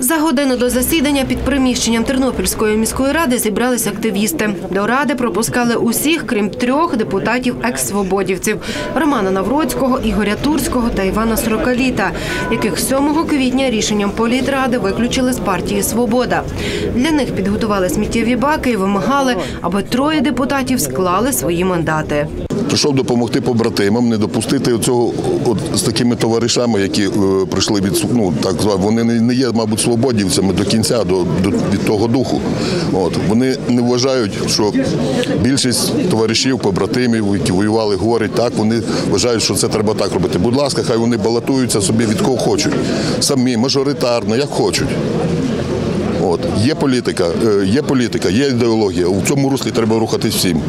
За годину до засідання під приміщенням Тернопільської міської ради зібрались активісти. До ради пропускали усіх, крім трьох депутатів екс-свободівців – Романа Навроцького, Ігоря Турського та Івана Сорокаліта, яких 7 квітня рішенням політради виключили з партії «Свобода». Для них підготували сміттєві баки і вимагали, аби троє депутатів склали свої мандати. Прийшов допомогти побратимам, не допустити цього з такими товаришами, які е, прийшли від ну, так звані, вони не є, мабуть, свободівцями до кінця, до, до від того духу. От вони не вважають, що більшість товаришів, побратимів, які воювали, говорять так. Вони вважають, що це треба так робити. Будь ласка, хай вони балотуються собі від кого хочуть. Самі, мажоритарно, як хочуть. От є політика, е, є політика, є ідеологія. У цьому руслі треба рухатись всім.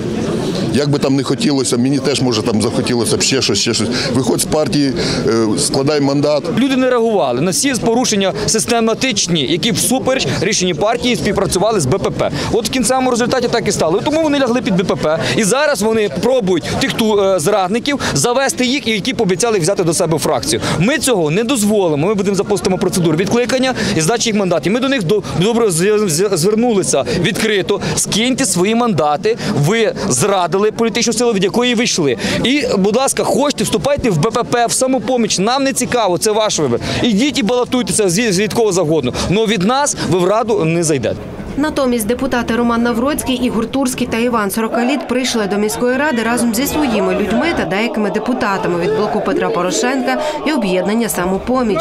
Як би там не хотілося, мені теж може там захотілося б ще щось, ще щось. Виходь з партії, е, складай мандат. Люди не реагували на всі порушення систематичні, які всупереч рішенні партії співпрацювали з БПП. От в кінцевому результаті так і стало. Тому вони лягли під БПП. І зараз вони пробують тих ту е, зрадників завести їх, які пообіцяли взяти до себе фракцію. Ми цього не дозволимо. Ми будемо запустимо процедуру відкликання і здачі їх мандатів. Ми до них до- добре зв- зв- звернулися відкрито. Скиньте свої мандати. Ви зрадили політичну силу, від якої ви йшли. І, будь ласка, хочете, вступайте в БПП, в самопоміч. Нам не цікаво, це ваш вибір. Ідіть і балотуйтеся звідкого звід кого завгодно. але від нас ви в раду не зайдете. Натомість депутати Роман Навроцький, Ігор Турський та Іван Сорокаліт прийшли до міської ради разом зі своїми людьми та деякими депутатами від блоку Петра Порошенка і об'єднання самопоміч.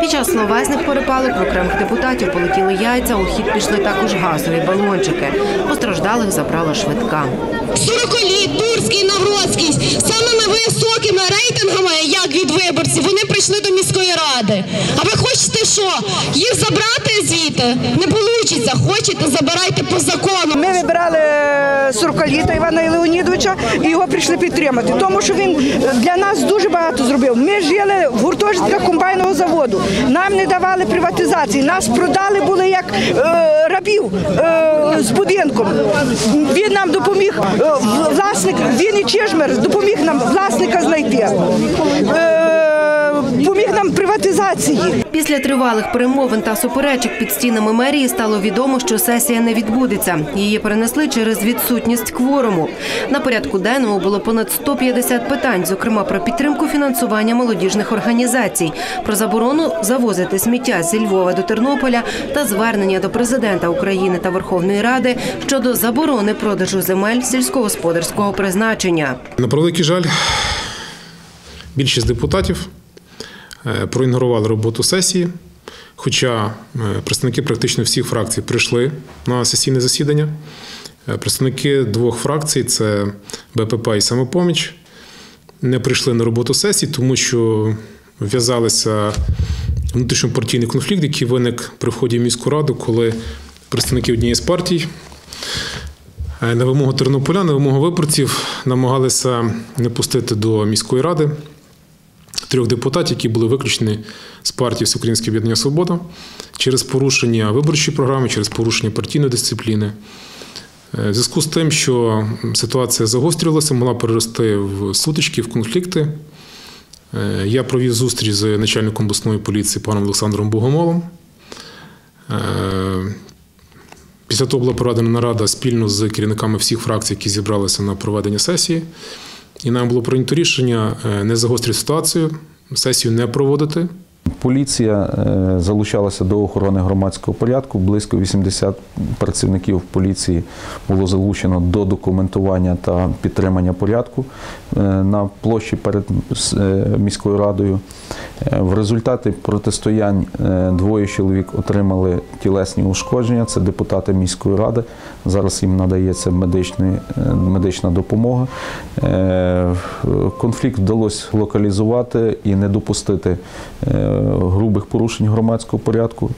Під час словесних перепалок в окремих депутатів полетіли яйця. У хід пішли також газові балончики. Постраждалих забрала швидка. Турський, Навроцький самими високими рейтингами, як від виборців, вони прийшли до міської ради. А ви хочете що? Їх забрати звідти? Не вийде. Хочете, забирайте по закону. Ми вибирали Суркаліта Івана Леонідовича і його прийшли підтримати, тому що він для нас дуже багато зробив. Ми жили в гуртожитках комбайного заводу. Нам не давали приватизації. Нас продали були як е, рабів е, з будинком. Він нам допоміг, е, власник, він і Чижмер допоміг нам власника знайти. Е, приватизації. Після тривалих перемовин та суперечок під стінами мерії стало відомо, що сесія не відбудеться. Її перенесли через відсутність кворуму. На порядку денному було понад 150 питань, зокрема про підтримку фінансування молодіжних організацій, про заборону завозити сміття зі Львова до Тернополя та звернення до президента України та Верховної Ради щодо заборони продажу земель сільськогосподарського призначення. На превеликий жаль, більшість депутатів проігнорували роботу сесії, хоча е, представники практично всіх фракцій прийшли на сесійне засідання. Е, Представники двох фракцій це БПП і самопоміч. Не прийшли на роботу сесії, тому що в'язалися внутрішньопартійний конфлікт, який виник при вході в міську раду, коли представники однієї з партій Е, на вимогу тернополян, на вимогу виборців намагалися не пустити до міської ради трьох депутатів, які були виключені з партії Всеукраїнське об'єднання Свобода через порушення виборчої програми, через порушення партійної дисципліни. Е, В зв'язку з тим, що ситуація загострювалася, могла перерости в сутички, в конфлікти. е, Я провів зустріч з начальником обласної поліції паном Олександром Богомолом. Е, Після того була проведена нарада спільно з керівниками всіх фракцій, які зібралися на проведення сесії. І нам було прийнято рішення е, не загострити ситуацію, сесію не проводити. Поліція е, залучалася до охорони громадського порядку. Близько 80 працівників поліції було залучено до документування та підтримання порядку е, на площі перед міською радою. Е, В результаті протистоянь е, двоє чоловік отримали тілесні ушкодження. Це депутати міської ради. Зараз їм надається е, медична допомога. Конфлікт вдалося локалізувати і не допустити грубих порушень громадського порядку.